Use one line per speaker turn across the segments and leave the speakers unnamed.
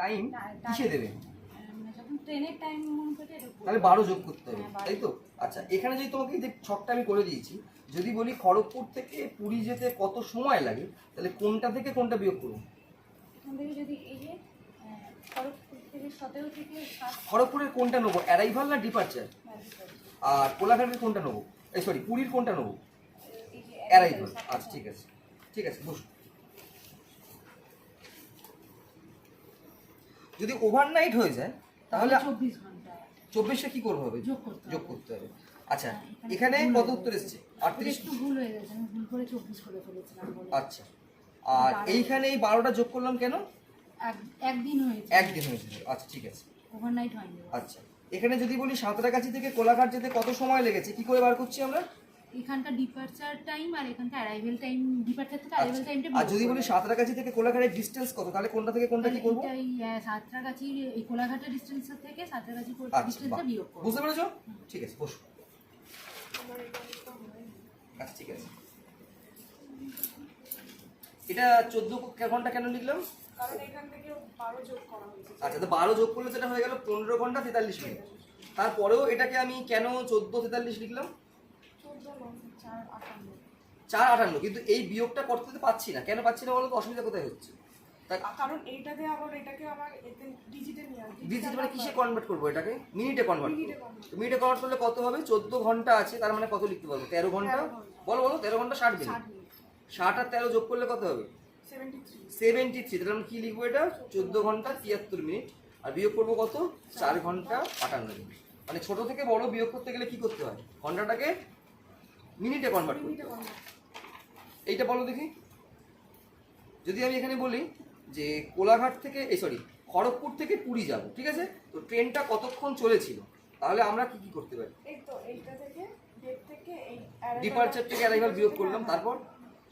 Time কিসে দেবে?
মানে
তাহলে বারো যোগ করতে হবে
হ্যাঁ,
তাই তো? আচ্ছা এখানে যদি তোমাকে যে ছকটা আমি করে দিয়েছি যদি বলি খড়গপুর থেকে পুরী যেতে কত সময় লাগে তাহলে কোনটা থেকে কোনটা বিয়োগ
সাত
খড়গপুরের কোনটা নেব অ্যারাইভাল না ডিপার্চার আর কোলাঘাটের কোনটা নেব? এই সরি পুরীর কোনটা নেব? অ্যারাইভাল আচ্ছা ঠিক আছে। ঠিক আছে বসুন। যদি ওভারনাইট হয়ে যায় তাহলে
চব্বিশ ঘণ্টা।
চব্বিশটা কি করতে হবে।
যোগ করতে হবে।
আচ্ছা এখানে কত উত্তর। এসছে? আটত্রিশ?
ভুল হয়ে গেছে আমি ভুল করে চব্বিশ করে ফেলেছিলাম
আচ্ছা আর এইখানে এই বারোটা যোগ করলাম কেন?
এক- একদিন হয়েছে।
একদিন হয়েছিল আচ্ছা ঠিক আছে।
ওভারনাইট হয়নি।
আচ্ছা এখানে যদি বলি সাঁতরাগাছি থেকে কোলাঘাট যেতে কত সময় লেগেছে? কি করে বার করছি আমরা?
এখানকার ডিপার্চার টাইম আর এখানকার অ্যারাইভেল টাইম ডিপার্চার থেকে
আচ্ছা।
অ্যারাইভেল টাইমটা
আর যদি বলি সাঁতরাগাছি থেকে কোলাঘাটের ডিসটেন্স কত? তাহলে কোনটা থেকে কোনটা কি করব?
এই সাঁতরাগাছির এই কোলাঘাটের ডিস্টেন্সের থেকে সাঁতরাগাছি
আচ্ছা
ডিস্টেন্সটা
বাহ।
বিয়োগ করব।
বুঝতে পেরেছ? ঠিক আছে বসো। আচ্ছা ঠিক আছে। এটা চোদ্দ ঘণ্টা কেন লিখলাম?
কারণ এখান থেকে বারো যোগ করা হয়েছে।
আচ্ছা তো বারো যোগ করলে সেটা হয়ে গেল পনেরো ঘণ্টা তেতাল্লিশ মিনিট। তারপরেও এটাকে আমি কেন চোদ্দ তেতাল্লিশ লিখলাম?
চোদ্দ নয় চার আটান্ন
কিন্তু এই বিয়োগটা করতে তো পাচ্ছি না। কেন পাচ্ছি না বলো তো? অসুবিধা কোথায় হচ্ছে?
কারণ এইটাকে আবার এটাকে আবার এতে ডিজিটে নিয়ে
ডিজিট মানে কিসে কনভার্ট করব এটাকে? মিনিটে কনভার্ট
মিনিটে
কনভার্ট করলে কত হবে? চোদ্দ ঘণ্টা আছে তার মানে কত লিখতে পারব? তেরো
ঘণ্টা?
বলো বলো তেরো ঘণ্টা ষাট মিনিট।
ষাট
আর তেরো যোগ করলে কত হবে?
সেভেন্টি থ্রি
তাহলে আমি কি লিখব এটা? চোদ্দ ঘণ্টা তিয়াত্তর মিনিট। আর বিয়োগ করব কত? চার ঘণ্টা আটান্ন মিনিট। মানে ছোট থেকে বড় বিয়োগ করতে গেলে কি করতে হয়? ঘন্টাটাকে মিনিটে কনভার্ট করতে এইটা বলো দেখি। যদি আমি এখানে বলি যে কোলাঘাট থেকে এই সরি খড়গপুর থেকে পুরী যাব ঠিক আছে? তো ট্রেনটা কতক্ষণ চলেছিল? তাহলে আমরা কি কি করতে পারি?
এই তো এইটা থেকে ডেট থেকে এই arrival
ডিপার্চার থেকে অ্যারাইভাল বিয়োগ করলাম তারপর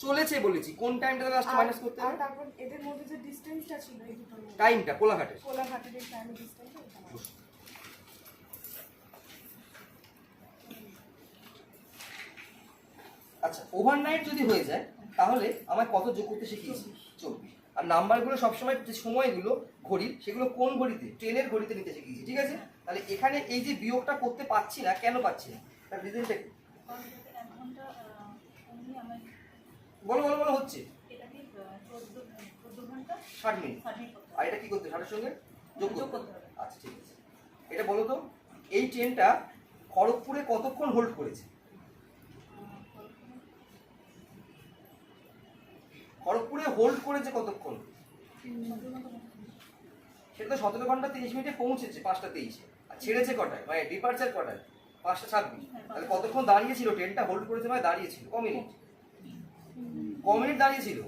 চলেছে বলেছি। কোন টাইমটা লাস্ট মাইনাস করতে হবে?
তারপর এদের মধ্যে যে ডিস্টেন্সটা ছিল এই দুটোর
টাইমটা কোলাঘাটের।
কোলাঘাটের এই টাইমের ডিস্টেন্সটা এখানে আছে।
আচ্ছা ওভারনাইট যদি হয়ে যায়, তাহলে আমায় কত যোগ করতে শিখিয়েছি? চব্বিশ। আর নাম্বারগুলো সবসময় যে সময়গুলো ঘড়ির, সেগুলো কোন ঘড়িতে? ট্রেনের ঘড়িতে নিতে শিখিয়েছি, ঠিক আছে? তাহলে এখানে এই যে বিয়োগটা করতে পারছি না, কেন পাচ্ছি না? তার রিজনটা কি বলো বলো বলো, হচ্ছে। ষাট মিনিট। আর এটা কি করতে ষাটের সঙ্গে যোগ করতে। আচ্ছা ঠিক আছে। এটা বলো তো, এই ট্রেনটা খড়গপুরে কতক্ষণ হোল্ড করেছে? খড়গপুরে হোল্ড করেছে কতক্ষণ? সেটা তো সতেরো ঘণ্টা তিরিশ মিনিটে পৌঁছেছে, পাঁচটা তেইশে। আর ছেড়েছে কটায়? মানে ডিপার্চার কটায়? পাঁচটা ছাব্বিশ। তাহলে কতক্ষণ দাঁড়িয়েছিল? ট্রেনটা হোল্ড করেছে মানে দাঁড়িয়েছিল। ক মিনিট ক মিনিট দাঁড়িয়েছিল?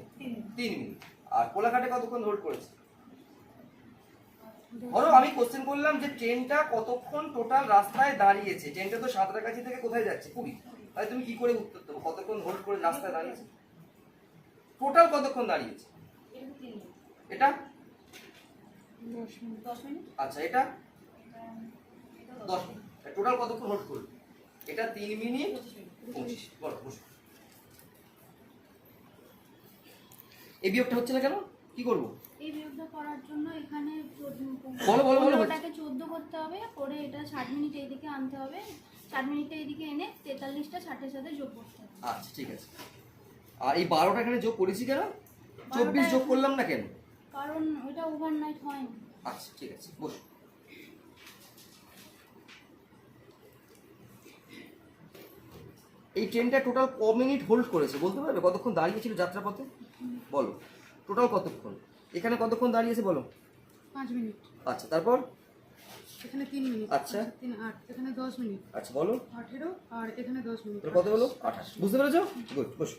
তিন মিনিট আর কোলাঘাটে কতক্ষণ হোল্ড করেছে? ধরো আমি কোশ্চেন করলাম যে ট্রেনটা কতক্ষণ টোটাল রাস্তায় দাঁড়িয়েছে? ট্রেনটা তো সাঁতরাগাছি থেকে কোথায় যাচ্ছে? পুরী। তাহলে তুমি কি করে উত্তর দেবো? কতক্ষণ হোল্ড করে রাস্তায় দাঁড়িয়েছে? টোটাল কতক্ষণ দাঁড়িয়েছে?
এটা?
আচ্ছা এটা? দশ মিনিট। টোটাল কতক্ষণ হোল্ড করবে? এটা তিন মিনিট
পঁচিশ।
বলো বসো। এই বিয়োগটা হচ্ছে না কেন? কি করব?
এই বিয়োগটা করার জন্য এখানে
বলো, বলো, বলো।
ওটাকে চোদ্দ করতে হবে করে এটা মিনিট এইদিকে আনতে হবে। এইদিকে এনে সাথে যোগ করতে হবে।
আচ্ছা ঠিক আছে। আর এই বারোটা এখানে যোগ করেছি কেন? চব্বিশ যোগ করলাম না কেন?
কারণ ওইটা ওভারনাইট হয়নি।
আচ্ছা ঠিক আছে বসো। এই ট্রেনটা টোটাল ক মিনিট হোল্ড করেছে বলতে পারবে? কতক্ষণ দাঁড়িয়ে দাঁড়িয়েছিল যাত্রাপথে? বলো টোটাল কতক্ষণ? এখানে কতক্ষণ দাঁড়িয়েছে বলো?
পাঁচ মিনিট
আচ্ছা তারপর?
এখানে তিন মিনিট
আচ্ছা।
তিন আট এখানে দশ মিনিট
আচ্ছা বলো।
আঠেরো আর এখানে দশ মিনিট
কত হলো? আঠাশ। বুঝতে পেরেছ? গুড বসো।